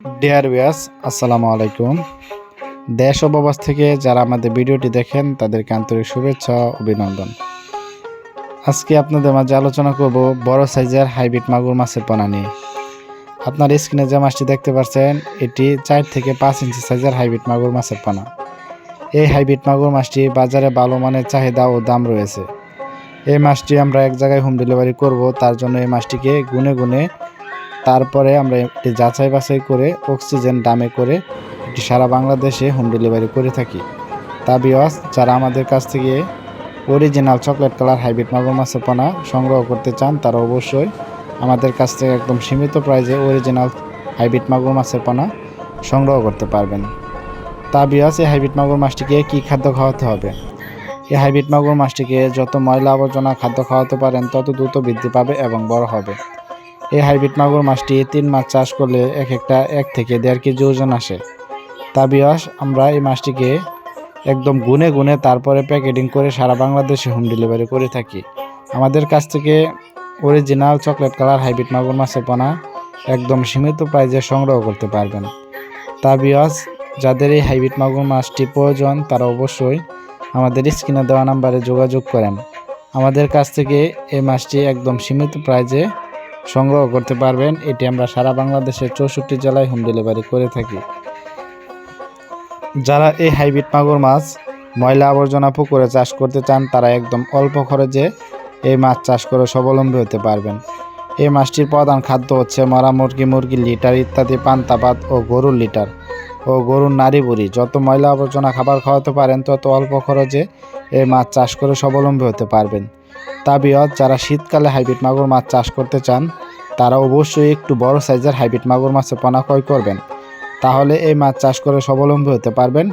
Deer বিয়াস আসসালামু আলাইকুম। দেশ ও থেকে যারা আমাদের ভিডিওটি দেখেন, তাদেরকে আন্তরিক শুভেচ্ছা অভিনন্দন। আজকে আপনাদের মাঝে আলোচনা করব বড় সাইজের হাইব্রিড মাগুর মাছের পোনা নিয়ে। আপনার স্ক্রিনে যে মাছটি দেখতে পাচ্ছেন, এটি চার থেকে পাঁচ ইঞ্চি সাইজের হাইব্রিড মাগুর মাছের পোনা। এই হাইব্রিড মাগুর মাছটি বাজারে ভালো মানের চাহিদা ও দাম রয়েছে। এই মাছটি আমরা এক জায়গায় হোম ডেলিভারি করব, তার জন্য এই মাছটিকে গুনে গুনে তারপরে আমরা একটি যাচাই বাছাই করে অক্সিজেন দামে করে এটি সারা বাংলাদেশে হোম ডেলিভারি করে থাকি। তা বিওয়াস যারা আমাদের কাছ থেকে অরিজিনাল চকলেট কালার হাইব্রিড মাগুর মাছের পোনা সংগ্রহ করতে চান, তারা অবশ্যই আমাদের কাছ থেকে একদম সীমিত প্রাইজে অরিজিনাল হাইব্রিড মাগুর মাছের পোনা সংগ্রহ করতে পারবেন। তা বিওয়াস এই হাইব্রিড মাগুর মাছটিকে কী খাদ্য খাওয়াতে হবে? এই হাইব্রিড মাগুর মাছটিকে যত ময়লা আবর্জনা খাদ্য খাওয়াতে পারেন, তত দ্রুত বৃদ্ধি পাবে এবং বড় হবে। এই হাইব্রিড মাগুর মাছটি তিন মাছ চাষ করলে এক একটা এক থেকে দেড় কেজি ওজন আসে। তা বিয়াস, আমরা এই মাছটিকে একদম গুনে গুনে তারপরে প্যাকেটিং করে সারা বাংলাদেশে হোম ডেলিভারি করে থাকি। আমাদের কাছ থেকে অরিজিনাল চকলেট কালার হাইব্রিড মাগুর মাছের পোনা একদম সীমিত প্রাইজে সংগ্রহ করতে পারবেন। তা বিয়াস, যাদের এই হাইব্রিড মাগুর মাছটি প্রয়োজন, তারা অবশ্যই আমাদের স্ক্রিনে দেওয়া নাম্বারে যোগাযোগ করেন। আমাদের কাছ থেকে এই মাছটি একদম সীমিত প্রাইজে সংগ্রহ করতে পারবেন। এটি আমরা সারা বাংলাদেশের চৌষট্টি জেলায় হোম ডেলিভারি করে থাকি। যারা এই হাইব্রিড মাগুর মাছ, ময়লা আবর্জনা পুকুরে চাষ করতে চান, তারা একদম অল্প খরচে এই মাছ চাষ করে স্বাবলম্বী হতে পারবেন। এই মাছটির প্রধান খাদ্য হচ্ছে মরা মুরগি, মুরগির লিটার ইত্যাদি পান্তাপাত ও গরুর লিটার ও গরুর নাড়ি বুড়ি। যত ময়লা আবর্জনা খাবার খাওয়াতে পারেন, তত অল্প খরচে এই মাছ চাষ করে স্বাবলম্বী হতে পারবেন। তা বিয়ত যারা শীতকালে হাইব্রিড মাগুর মাছ চাষ করতে চান, তারা অবশ্যই একটু বড় সাইজের হাইব্রিড মাগুর মাছের পোনা ক্রয় করবেন। তাহলে এই মাছ চাষ করে স্বাবলম্বী হতে পারবেন।